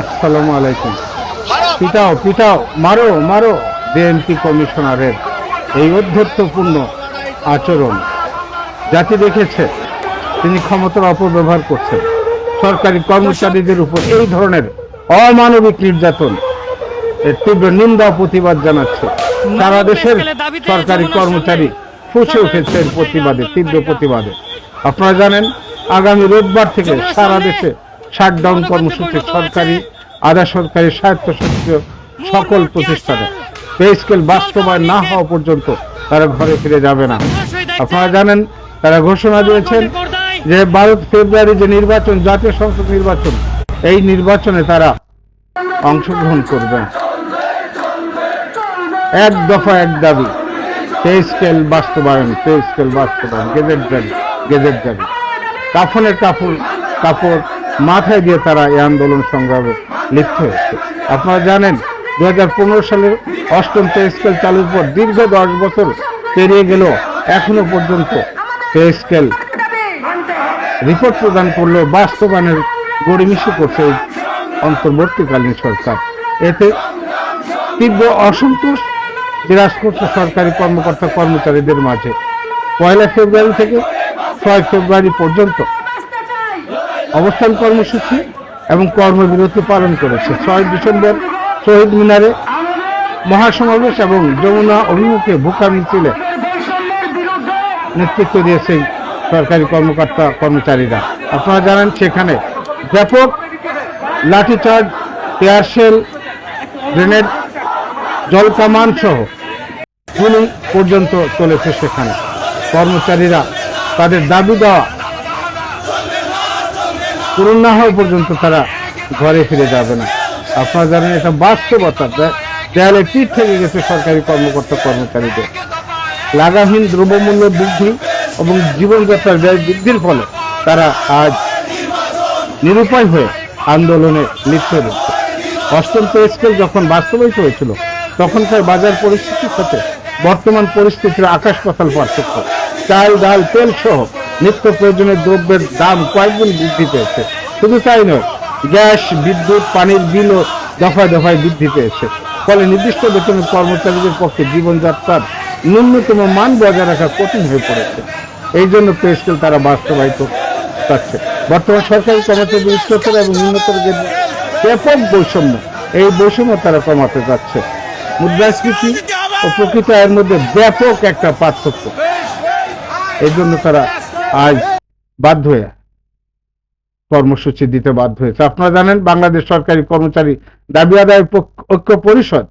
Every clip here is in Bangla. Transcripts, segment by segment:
আসসালামু আলাইকুম। পিটাও পিটাও মারো মারো। বিএনপি কমিশনারের এই অধ্যত্বপূর্ণ আচরণ জাতি দেখেছে তিনি ক্ষমতার অপব্যবহার করছেন। সরকারি কর্মচারীদের উপর এই ধরনের অমানবিক নির্যাতন এর তীব্র নিন্দা প্রতিবাদ জানাচ্ছে। সারা দেশের সরকারি কর্মচারী ফুসে উঠেছে এর প্রতিবাদে তীব্র প্রতিবাদে। আপনারা জানেন আগামী রোববার থেকে সারা দেশে শাটডাউন কর্মসূচি সরকারি আধা সরকারি স্বায়ত্তশাসিত সকল প্রতিষ্ঠানে। পে স্কেল বাস্তবায়ন না হওয়া পর্যন্ত তারা ঘরে ফিরে যাবে না। আপনারা জানেন তারা ঘোষণা দিয়েছেন যে বারো ফেব্রুয়ারি যে নির্বাচন জাতীয় সংসদ নির্বাচন এই নির্বাচনে তারা অংশগ্রহণ করবে। এক দফা এক দাবি পে স্কেল বাস্তবায়ন পে স্কেল বাস্তবায়ন গেজেট দাবি গেজেট দাবি। কাফনের কাপড় কাপড় মাথায় দিয়ে তারা এই আন্দোলন সংগ্রামে লিপ্ত হয়েছে। আপনারা জানেন দু হাজার পনেরো সালের অষ্টম পে স্কেল চালুর পর দীর্ঘ দশ বছর পেরিয়ে গেল এখনও পর্যন্ত পে স্কেল রিপোর্ট প্রদান করলেও বাস্তবায়নের গড়িমিশি করছে এই অন্তর্বর্তীকালীন সরকার। এতে তীব্র অসন্তোষ বিরাজ করছে সরকারি কর্মকর্তা কর্মচারীদের মাঝে। পয়লা ফেব্রুয়ারি থেকে ছয় ফেব্রুয়ারি পর্যন্ত অবস্থান কর্মসূচি এবং কর্মবিরতি পালন করেছে। ছয় ডিসেম্বর শহীদ মিনারে মহাসমাবেশ এবং যমুনা অভিমুখে ভুকা মিছিলে নেতৃত্ব দিয়েছে সরকারি কর্মকর্তা কর্মচারীরা। আপনারা জানেন সেখানে ব্যাপক লাঠিচার্জ পেয়ারশেল গ্রেনেড জলকামান সহ গুলি পর্যন্ত চলেছে সেখানে। কর্মচারীরা তাদের দাবি দেওয়া পূরণ না হওয়া পর্যন্ত তারা ঘরে ফিরে যাবে না। আপনারা জানেন এটা বাস্তবতা দেয়ালে পিঠ থেকে গেছে সরকারি কর্মকর্তা, কর্মচারীদের। লাগামহীন দ্রব্যমূল্য বৃদ্ধি এবং জীবনযাত্রার ব্যয় বৃদ্ধির ফলে তারা আজ নিরুপায় হয়ে আন্দোলনে লিপ্ত রয়েছে। অষ্টম পে স্কেল যখন বাস্তবায়িত হয়েছিল, তখনকার বাজার পরিস্থিতির সাথে বর্তমান পরিস্থিতির আকাশ পাতাল পার্থক্য। চাল, ডাল, তেল সহ নিত্য প্রয়োজনীয় দ্রব্যের দাম কয়েকগুণ বৃদ্ধি পেয়েছে। শুধু তাই নয়, গ্যাস, বিদ্যুৎ, পানির বিলও দফায় দফায় বৃদ্ধি পেয়েছে। ফলে নির্দিষ্ট বেতনের কর্মচারীদের পক্ষে জীবনযাত্রার ন্যূনতম মান বজায় রাখা কঠিন হয়ে পড়েছে। এই জন্য পে স্কেল তারা বাস্তবায়িত করছে বর্তমান সরকারি কর্মচারী উচ্চতর এবং নিম্নতর যে ব্যাপক বৈষম্য, এই বৈষম্য তারা কমাতে যাচ্ছে মুদ্রাস্ফীতি ও প্রকৃত আয়ের মধ্যে ব্যাপক একটা পার্থক্য। এই জন্য তারা আজ বাধ্য হয়ে কর্মসূচি দিতে বাধ্য হয়েছে। আপনারা জানেন, বাংলাদেশ সরকারি কর্মচারী দাবি আদায় ঐক্য পরিষদ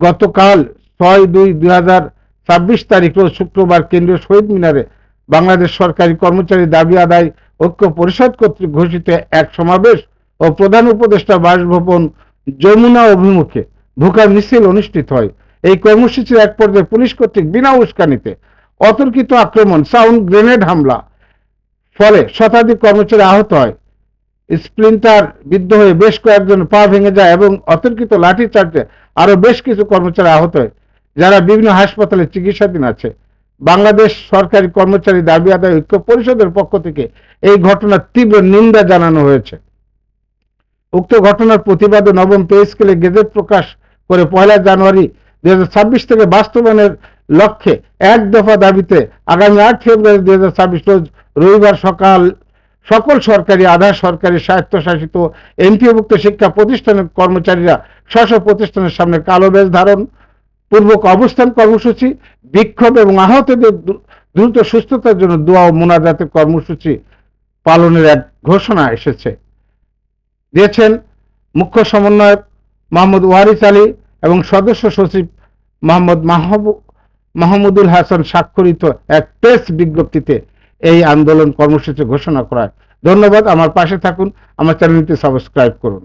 গতকাল ছয় দুই দুই হাজার ছাব্বিশ তারিখ রোজ শুক্রবার কেন্দ্রীয় শহীদ মিনারে বাংলাদেশ সরকারি কর্মচারী দাবি আদায় ঐক্য পরিষদ কর্তৃক ঘোষিত এক সমাবেশ ও প্রধান উপদেষ্টা বাসভবন যমুনা অভিমুখে ভুকা মিছিল অনুষ্ঠিত হয়। এই কর্মসূচির এক পর্যায়ে পুলিশ কর্তৃক বিনা উস্কানিতে অতর্কিত আক্রমণ সাউন্ড গ্রেনেড হামলা। ফলে শতাধিক কর্মচারী আহত হয়। স্প্লিন্টার বিদ্ধ হয়ে বেশ কয়েকজন পা ভেঙে যায় এবং অতর্কিত লাঠি চার্জে আরও বেশ কিছু কর্মচারী আহত হয়, যারা বিভিন্ন হাসপাতালে চিকিৎসাধীন আছে। বাংলাদেশ সরকারি কর্মচারী দাবি আদায় ঐক্য পরিষদের পক্ষ থেকে এই ঘটনার তীব্র নিন্দা জানানো হয়েছে। উক্ত ঘটনার প্রতিবাদে নবম পে স্কেলে গেজেট প্রকাশ করে পয়লা জানুয়ারি দুই হাজার ছাব্বিশ থেকে বাস্তবায়নের লক্ষ্যে এক দফা দাবিতে আগামী আট ফেব্রুয়ারি দুই রোজ রবিবার সকাল সকল সরকারি, আধা সরকারি, স্বায়ত্তশাসিত এমপিওভুক্ত শিক্ষা প্রতিষ্ঠানের কর্মচারীরা স্ব প্রতিষ্ঠানের সামনে কালো বেশ ধারণ, পূর্বক অবস্থান কর্মসূচি, বিক্ষোভ এবং আহতদের দ্রুত সুস্থতার জন্য দোয়া ও মোনাজাতের কর্মসূচি পালনের এক ঘোষণা এসেছে। দিয়েছেন মুখ্য সমন্বয়ক মোহাম্মদ ওয়ারিস আলী এবং সদস্য সচিব মোহাম্মদ মাহবু- মাহমুদুল হাসান স্বাক্ষরিত এক প্রেস বিজ্ঞপ্তিতে এই আন্দোলন কর্মসূচি ঘোষণা করায়। ধন্যবাদ, আমার পাশে থাকুন, আমার চ্যানেলটি সাবস্ক্রাইব করুন।